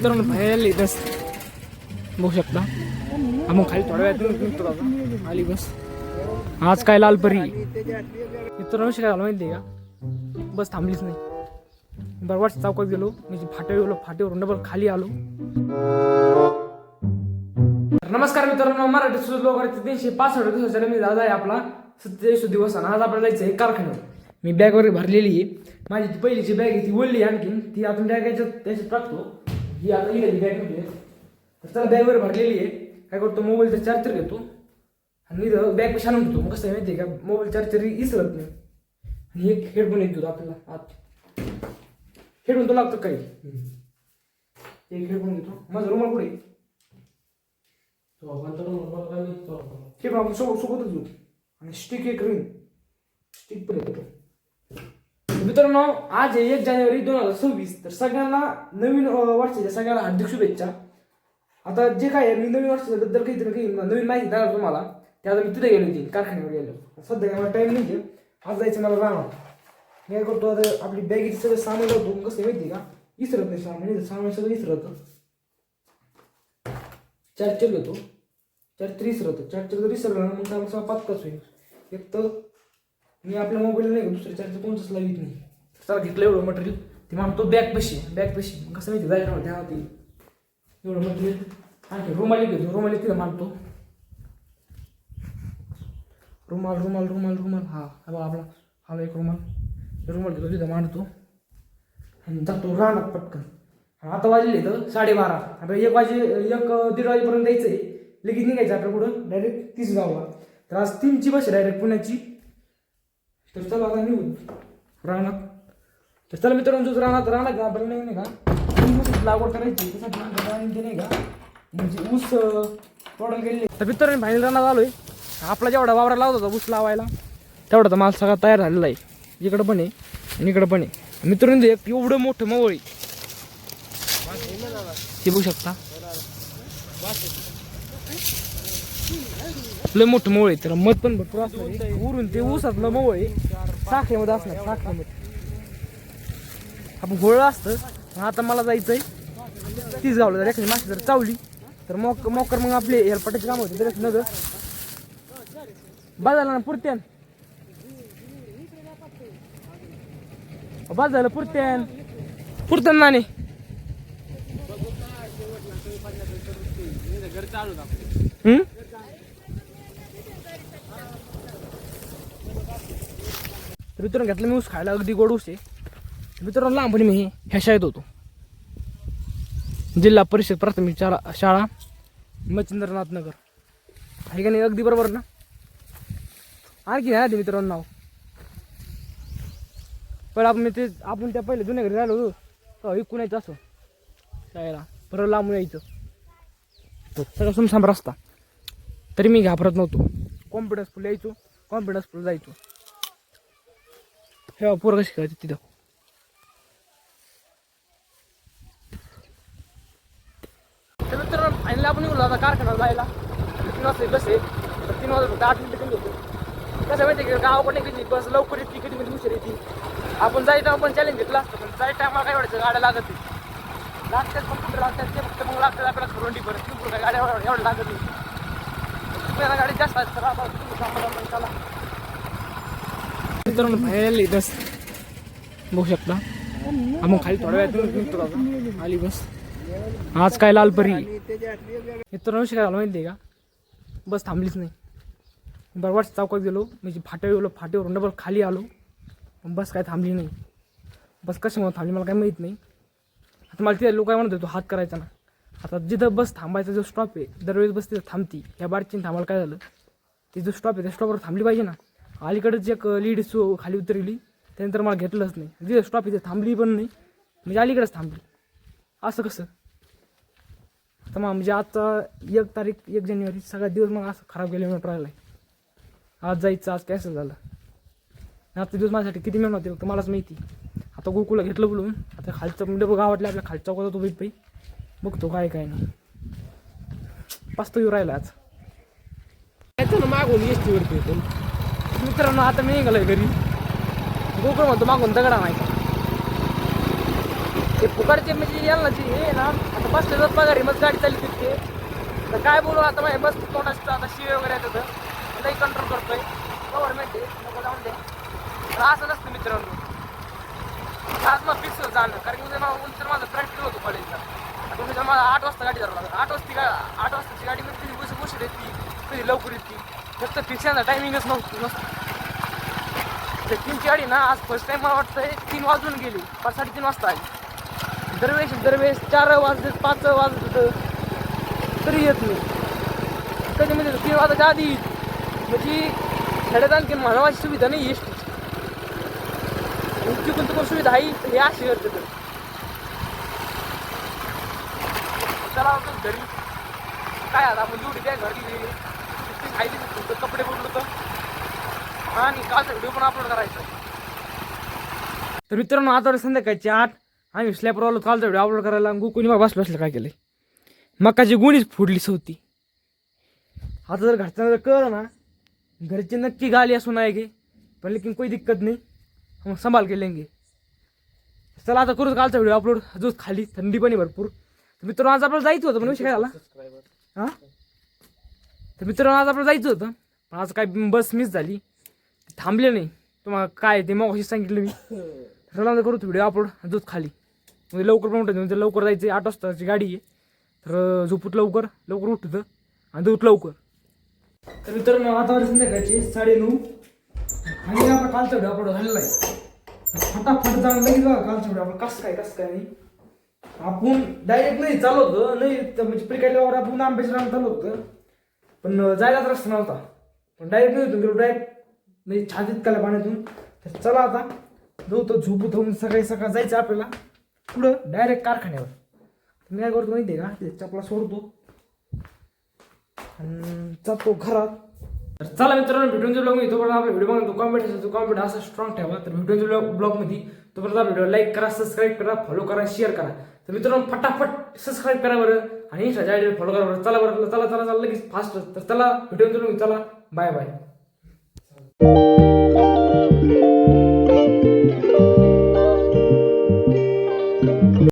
मित्रांनो बाहेर बस बघू शकता हा मग खाली थोड्या वेळात निघतो आता आली बस आज काय लालपरी मित्रांनो विषय काय झालं माहिती आहे का बस थांबलीच नाही बरवाट चौकात गेलो म्हणजे फाट्यावर गेलो फाट्यावरून डबल खाली आलो नमस्कार मित्रांनो मराठी सुद्धा लोकांचे तीनशे पासष्ट दिवसाच्या मी दादा आहे आपला सत्तेचाळीस दिवस आणि आज आपल्याला जायचं आहे कारखान्यावर मी बॅग वगैरे भरलेली आहे माझी ती पहिलीची बॅग आहे ती ओढली आणखी ती आता बॅग याच्यात त्याच्यात टाकतो ही आता इकडे बॅग ठेवली आहे. तर चला बॅग वगैरे भरलेली आहे. काय करतो मोबाईलचा चार्जर घेतो. आणि इथं बॅग पैसे आणून घेतो मग कसं आहे माहिती आहे का? मोबाईल चार्जर इसरत नाही. आणि एक हेडफोन घेतो आपल्याला आत. हेडफोन तो लागतो काही. एक हेडफोन घेतो. माझा रुमाल कुठे? आहे? हे पण आपण सोबत सोबतच घेऊ. आणि स्टिक एक रिंग स्टिक पण येतो. मित्रांनो आज आहे एक जानेवारी दोन हजार सव्वीस. तर सगळ्यांना नवीन वर्षाच्या सगळ्यांना हार्दिक शुभेच्छा. आता जे काय आहे मी नवीन वर्षाबद्दल काहीतरी काही नवीन माहिती देणार तुम्हाला. ते आता मी तिथे गेलो होती कारखान्यावर गेलो. सध्या काय मला टाईम नाही आज जायचं मला राहणार मी काय करतो आता आपली बॅगेची सगळं सामान लावतो. कसं आहे माहिती आहे का? इसरत नाही सामान सामान सगळं चल चार्जर घेतो. चार्जर इसरतो. चार्जर जर इसरला ना मग त्याला पाच पाच होईल. एक तर मी आपल्या मोबाईल नाही दुसऱ्या चार्जर कोणतंच लावित नाही. चला घेतलं एवढं मटेरियल ते म्हणतो बॅग पशी बॅग पशी मग कसं माहिती जायचं ध्यानात ते. एवढं मटेरियल आणखी रुमाली घेतो रुमाली तिथं मांडतो रुमाल रुमाल रुमाल रुमाल. हा हा बघा आपला हा एक रुमाल. रुमाल घेतो तिथं मांडतो. आणि जातो राहणार पटकन. आता वाजले तर साडेबारा. आता एक वाजे एक दीड वाजेपर्यंत जायचंय लगेच निघायचं आपल्या पुढं डायरेक्ट तीस गावला तर आज तीनची बस आहे डायरेक्ट पुण्याची. तर चला आता निघू राहणार तर चला मित्रांनो जो राहणार राहणार का नाही नाही का लागवड करायची त्यासाठी नाही का म्हणजे ऊस तोडायला गेले तर मित्रांनो फायनल राहणार आलोय. आपला जेवढा वावरा लावत होता ऊस लावायला तेवढा तर माल सगळा तयार झालेला आहे. इकडं पण आहे आणि इकडं पण आहे. मित्रांनो एक एवढं मोठं मवळी. ते बघू शकता. लय मोठं मोळ आहे त्याला मध पण भरपूर असणार उरून ते ऊसातलं मोळ आहे. साखरेमध्ये असणार साखरेमध्ये. आपण घोळ असतं आता मला जायचंय. तीच गावलं जर एखादी माशी जर चावली तर मोक मोकर मग आपले एअरपटाचे काम होते तर नगर बाजारला ना पुरत्यान. बाजारला झालं पुरत्यान. पुरत्यान नाणे हम्म? तर मित्रांनो घेतलं मी ऊस खायला अगदी गोड ऊस आहे. मित्रांनो लहानपणी मी ह्या शाळेत होतो. जिल्हा परिषद प्राथमिक शाळा शाळा मच्छिंद्रनाथ नगर. आहे का नाही? अगदी बरोबर ना? आणखी आहे मित्रांनो नाव. पण आपण मी ते आपण त्या पहिले जुन्या घरी राहिलो होतो इकून यायचं असं. शाळेला. परत लांबून यायचं. सगळं सुमसाम रस्ता. तरी मी घाबरत नव्हतो. कॉन्फिडन्स फुल यायचो. कॉन्फिडन्स फुल जायचो. हे पोरं कशी खेळायचे तिथं. तर मित्रांनो आपण निघलो आता कारखान्यात जायला. तीन वाजता बस. आहे तर तीन वाजता फक्त आठ मिनिटं कमी होतो कसं माहिती आहे की? गावाकडे कधी बस लवकर येते कधी म्हणजे उशीर येते. आपण जायचं आपण चॅलेंज घेतलं असतं पण जाय टायमाला काय वाटायचं गाड्या लागत नाही. लागतात पण कुठे लागतात ते फक्त मग लागतात आपल्याला खरवंडी परत. तुम्ही काय गाड्या एवढं लागत नाही. गाडी जास्त आहेत तर आपण तुम्ही सांगा आपण चला मित्रांनो बाहेर बस. बघू शकता. मग खाली थोड्या वेळात आली बस. आज काय लाल परी. मित्रांनो नवशी काय झालं माहिती आहे का? बस थांबलीच नाही. बरोबर चौकात गेलो. म्हणजे फाट्यावर गेलो. फाट्यावर डबल खाली आलो. बस काय थांबली नाही. बस कशामुळे थांबली मला काय माहीत नाही. आता मला तिथे लोक काय म्हणत होतो तो हात करायचा ना. आता जिथं बस थांबायचा जो स्टॉप आहे दरवेळेस बस तिथं थांबती. ह्या बारची थांबायला काय झालं? ती जो स्टॉप आहे त्या स्टॉपवर थांबली पाहिजे ना. अलीकडेच एक लीड सो खाली उतरली. त्यानंतर मला घेतलंच नाही. जिथं स्टॉप इथे थांबली पण नाही. म्हणजे अलीकडेच थांबली. असं कसं? तर मग म्हणजे आजचा एक तारीख एक जानेवारी सगळा दिवस मग असं खराब गेले म्हणून राहिला आज जायचं आज कॅन्सल झालं. आजचा दिवस माझ्यासाठी किती मेहनत होते फक्त मलाच माहिती आता गोकुला घेतलं बोलून आता खालचं म्हणजे बघा वाटलं आपल्या खालचा होता तो भेट पाई बघतो काय काय नाही. पाच तो येऊ राहिला आज. मागून एस टीवरती मित्रांनो आता मी निघालोय घरी. गोकुळ म्हणतो मागून दगडा माहिती ते फुकाडचे म्हणजे यायला ते हे ना आता बसले जात घरी मग गाडी चालली तिथे तर काय बोलू आता माझ्या मस्त तोंडाचं आता शिवे वगैरे येत तर लई कंट्रोल करतोय. गव्हर्नमेंट आहे नको जाऊन दे. तर असं नसतं मित्रांनो. आज मग फिक्स जाणं. कारण की उद्या मला उंच माझं प्रॅक्टिकल होतं कॉलेजला आता उद्या मला आठ वाजता गाडी धरावं लागेल. आठ वाजता गा आठ वाजताची गाडी म्हणजे कधी उशीर येते. कधी लवकर येते. फक्त फिक्सांचा टायमिंगच नव्हतं नसतं. तर तीनची गाडी ना आज फर्स्ट टाइम मला वाटतंय तीन वाजून गेली. पाच साडेतीन वाजता आली. दरवेळेस दरवेळेस चार वाजले पाच वाजत होतं तरी येत नाही. कधी म्हणजे तीन वाजायच्या आधी येईल. म्हणजे खेड्यात आणखी मानवाची सुविधा नाही एस टीची कोणती कोण सुविधा आहे हे अशी करते तर. चला घरी. काय आता आपण जेवढी काय घरी खायची कपडे बदलत आणि कालचा व्हिडिओ पण अपलोड करायचा? तर मित्रांनो आता संध्याकाळची आठ. आम्ही स्लॅपवर आलो कालचा व्हिडिओ अपलोड करायला गुकुनी मग बसलं बसलं काय केलं मकाची गुणीच फुडलीच होती. आता जर घरच्यांना जर कळलं ना घरचे नक्की गाली असून आहे गे. पण लेकिन कोई दिक्कत नाही. हम संभाल के लेंगे. चला आता करू कालचा व्हिडिओ अपलोड जो खाली थंडी पण भरपूर. तर मित्रांनो आज आपल्याला जायचं होतं पण विषय काय झाला? हां? तर मित्रांनो आज आपल्याला जायचं होतं. पण आज काय बस मिस झाली. थांबले नाही. तुम्हाला काय ते मग सांगितलं मी. आता करू व्हिडिओ अपलोड दूध खाली. म्हणजे लवकर पण उठत म्हणजे लवकर जायचं आठ वाजताची गाडी आहे. तर झोपूत लवकर. लवकर उठतं. आणि दूध लवकर. तर मित्रांनो आता संध्याकाळचे साडे नऊ. आणि आपला कालचा व्हिडिओ अपलोड झालेला आहे. फटाफट जाऊन लगेच बघा कालचा व्हिडिओ आपण कसं काय कसं काय नाही. आपण डायरेक्ट नाही चालू होतं नाही म्हणजे प्रिकायल्यावर आपण आंब्याच्या रान चालू होतं पण जायलाच रस्ता नव्हता. पण डायरेक्ट नाही होतो गेलो डायरेक्ट नाही छातीत काला पाण्यातून. तर चला आता जाऊ तो झोपू होऊन सकाळी सकाळ जायचं आपल्याला. पुढं डायरेक्ट कारखान्यावर. मी काय करतो माहिती आहे का? ते चपला सोडतो. आणि जातो घरात. तर चला मित्रांनो व्हिडिओच्या ब्लॉग मी तोपर्यंत आपला व्हिडिओ बघतो कॉमेंट तो कॉमेंट असा स्ट्रॉंग ठेवा. तर व्हिडिओच्या ब्लॉग ब्लॉगमध्ये तोपर्यंत आपला व्हिडिओ लाईक करा सबस्क्राईब करा फॉलो करा शेअर करा. तर मित्रांनो फटाफट सबस्क्राईब करा बरं आणि इंस्टाच्या आयडी फॉलो करा बरं. चला बरं चला चला चला लगेच फास्ट तर चला व्हिडिओ चला. Bye bye